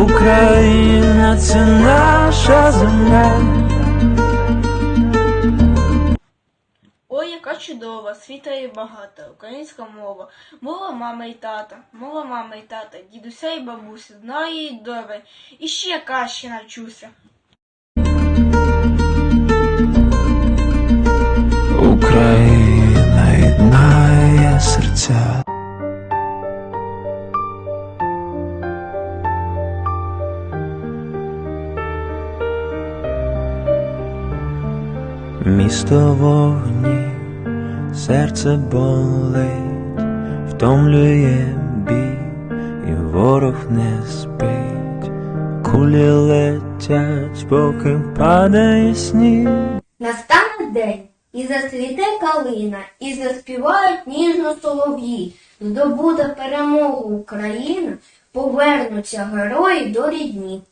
Україна це наша земля. Ой, яка чудова, світа і багата, українська мова, мова мами і тата, мова мами і тата, дідуся і бабуся, знаю її добре, і ще краще навчуся. Місто вогні, серце болить, втомлює бій, і ворог не спить, кулі летять, поки падає сніг. Настане день, і засвіте калина, і заспівають ніжно солов'ї. Здобуде перемогу Україна, повернуться герої до рідні.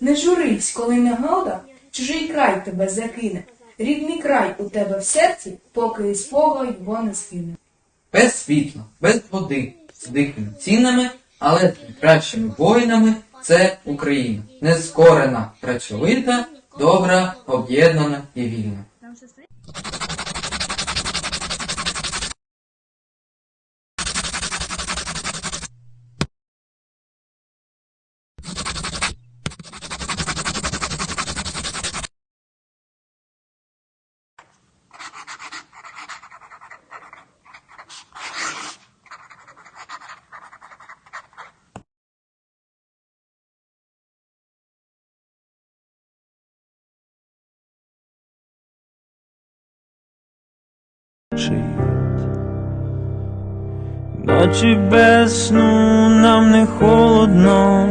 Не журись, коли негода, чужий край тебе закине. Рідний край у тебе в серці, поки із спогою його не скине. без світла, без води, з дикими цінами, але кращими воїнами це Україна. Нескорена, працьовита, добра, об'єднана і вільна. Чить. Ночі без сну нам не холодно,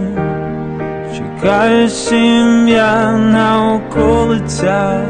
чекає сім'я на околицях.